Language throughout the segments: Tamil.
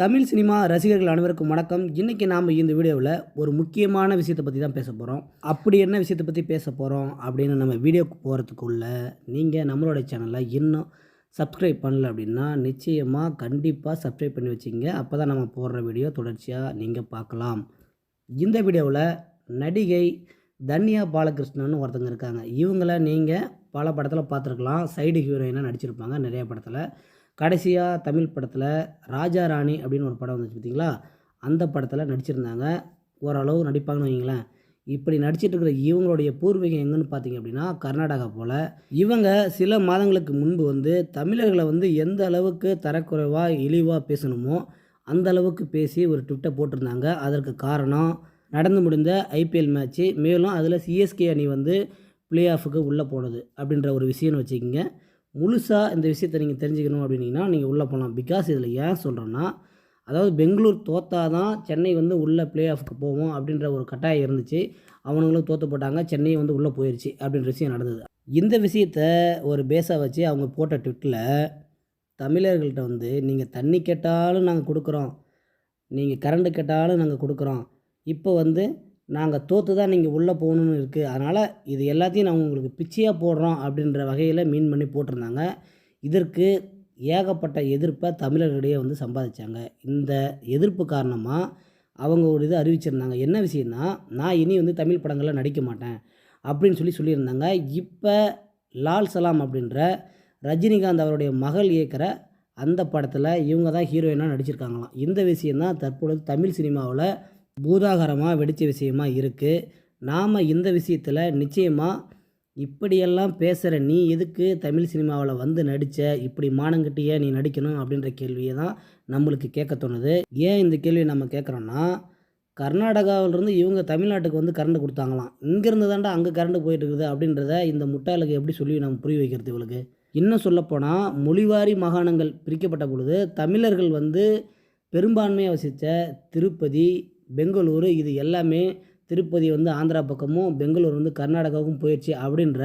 தமிழ் சினிமா ரசிகர்கள் அனைவருக்கும் வணக்கம். இன்றைக்கி நாம் இந்த வீடியோவில் ஒரு முக்கியமான விஷயத்தை பற்றி தான் பேச போகிறோம் அப்படி என்ன விஷயத்தை பற்றி பேச போகிறோம் அப்படின்னு நம்ம வீடியோக்கு போகிறதுக்குள்ளே நீங்கள் நம்மளோட சேனலை இன்னும் சப்ஸ்கிரைப் பண்ணல அப்படின்னா நிச்சயமாக கண்டிப்பாக சப்ஸ்கிரைப் பண்ணி வச்சிங்க அப்போ தான் நம்ம போடுற வீடியோ தொடர்ச்சியாக நீங்கள் பார்க்கலாம். இந்த வீடியோவில் நடிகை தன்யா பாலகிருஷ்ணன் ஒருத்தங்க இருக்காங்க. இவங்கள நீங்கள் பல படத்தில் பார்த்துருக்கலாம். சைடு ஹீரோயினாக நடிச்சிருப்பாங்க நிறைய படத்தில். கடைசியாக தமிழ் படத்தில் ராஜா ராணி அப்படின்னு ஒரு படம் வந்துச்சு பார்த்தீங்களா அந்த படத்தில் நடிச்சிருந்தாங்க. ஓரளவு நடிப்பாங்கன்னு வைங்களேன் இப்படி நடிச்சிட்டு இருக்கிற இவங்களுடைய பூர்வீகம் எங்கன்னு பார்த்தீங்க அப்படின்னா கர்நாடகா போல். இவங்க சில மாதங்களுக்கு முன்பு வந்து தமிழர்களை வந்து எந்த அளவுக்கு தரக்குறைவாக இழிவாக பேசணுமோ அந்த அளவுக்கு பேசி ஒரு ட்விட்டை போட்டிருந்தாங்க. அதற்கு காரணம் நடந்து முடிந்த ஐபிஎல் மேட்ச்சு. மேலும் அதில் சிஎஸ்கே அணி வந்து ப்ளே ஆஃபுக்கு உள்ளே போனது அப்படின்ற ஒரு விஷயம்னு வச்சுக்கிங்க. முழுசாக இந்த விஷயத்தை நீங்கள் தெரிஞ்சுக்கணும் அப்படின்னீங்கன்னா நீங்கள் உள்ளே போகலாம் பிகாஸ் இதில் ஏன் சொல்கிறேன்னா அதாவது பெங்களூர் தோத்தா தான் சென்னை வந்து உள்ளே ப்ளே ஆஃப்க்கு போவோம் அப்படின்ற ஒரு கட்டாயம் இருந்துச்சு. அவனுங்களும் தோற்று போட்டாங்க. சென்னை வந்து உள்ளே போயிடுச்சு அப்படின்ற விஷயம் நடந்தது. இந்த விஷயத்த ஒரு பேஸாக வச்சு அவங்க போட்ட ட்விட்டில் தமிழர்கள்ட்ட வந்து நீங்கள் தண்ணி கேட்டாலும் நாங்கள் கொடுக்குறோம். நீங்கள் கரண்ட்டு கேட்டாலும் நாங்கள் கொடுக்குறோம். இப்போ வந்து நாங்கள் தோற்று தான் நீங்கள் உள்ளே போகணுன்னு இருக்குது அதனால் இது எல்லாத்தையும் நாங்கள் உங்களுக்கு பிச்சையாக போடுறோம் அப்படின்ற வகையில் மீன் பண்ணி போட்டிருந்தாங்க. இதற்கு ஏகப்பட்ட எதிர்ப்பை தமிழர்களிடையே வந்து சம்பாதிச்சாங்க. இந்த எதிர்ப்பு காரணமாக அவங்க ஒரு இது அறிவிச்சிருந்தாங்க. என்ன விஷயம்னா நான் இனி வந்து தமிழ் படங்களில் நடிக்க மாட்டேன் அப்படின்னு சொல்லி சொல்லியிருந்தாங்க. இப்போ லால் சலாம் அப்படின்ற ரஜினிகாந்த் அவருடைய மகள் இயக்கிற அந்த படத்தில் இவங்க தான் ஹீரோயினாக நடிச்சிருக்காங்களாம். இந்த விஷயந்தான் தற்பொழுது தமிழ் சினிமாவில் பூதாகரமாக வெடித்த விஷயமா இருக்குது நாம் இந்த விஷயத்தில் நிச்சயமாக இப்படியெல்லாம் பேசுகிற நீ எதுக்கு தமிழ் சினிமாவில் வந்து நடித்த இப்படி மானங்கிட்டியே நீ நடிக்கணும் அப்படின்ற கேள்வியை தான் நம்மளுக்கு கேட்க தோணுது. ஏன் இந்த கேள்வியை நம்ம கேட்குறோன்னா கர்நாடகாவிலிருந்து இவங்க தமிழ்நாட்டுக்கு வந்து கரண்ட் கொடுத்தாங்களாம். இங்கேருந்து தாண்டா அங்கே கரண்ட் போயிட்டுருக்குது அப்படின்றத இந்த முட்டாளுக்கு எப்படி சொல்லி நம்ம புரிய வைக்கிறது இவளுக்கு? இன்னும் சொல்லப்போனால் மொழிவாரி மாகாணங்கள் பிரிக்கப்பட்ட பொழுது தமிழர்கள் வந்து பெரும்பான்மையை வசித்த திருப்பதி பெங்களூரு இது எல்லாமே திருப்பதி வந்து ஆந்திரா பக்கமும் பெங்களூர் வந்து கர்நாடகாவுக்கும் போயிடுச்சு அப்படின்ற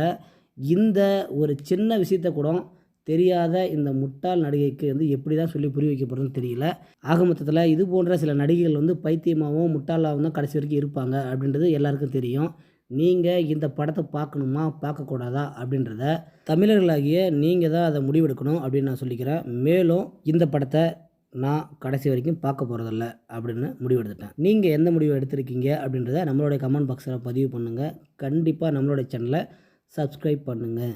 இந்த ஒரு சின்ன விஷயத்த கூட தெரியாத இந்த முட்டாள் நடிகைக்கு வந்து எப்படி தான் சொல்லி புரிய வைக்கப்படுதுன்னு தெரியல. ஆக மொத்தத்தில் இது போன்ற சில நடிகைகள் வந்து பைத்தியமாகவும் முட்டாளாகவும் தான் கடைசி வரைக்கும் இருப்பாங்க அப்படின்றது எல்லாருக்கும் தெரியும். நீங்கள் இந்த படத்தை பார்க்கணுமா பார்க்கக்கூடாதா அப்படின்றத தமிழர்களாகிய நீங்கள் தான் அதை முடிவெடுக்கணும் அப்படின்னு நான் சொல்லிக்கிறேன். மேலும் இந்த படத்தை நான் கடைசி வரைக்கும் பார்க்க போகிறதில்ல அப்படின்னு முடிவெடுத்துட்டேன் நீங்கள் எந்த முடிவு எடுத்திருக்கீங்க அப்படின்றத நம்மளுடைய கமெண்ட் பாக்ஸில் பதிவு பண்ணுங்கள் கண்டிப்பாக நம்மளுடைய சேனலை சப்ஸ்கிரைப் பண்ணுங்கள்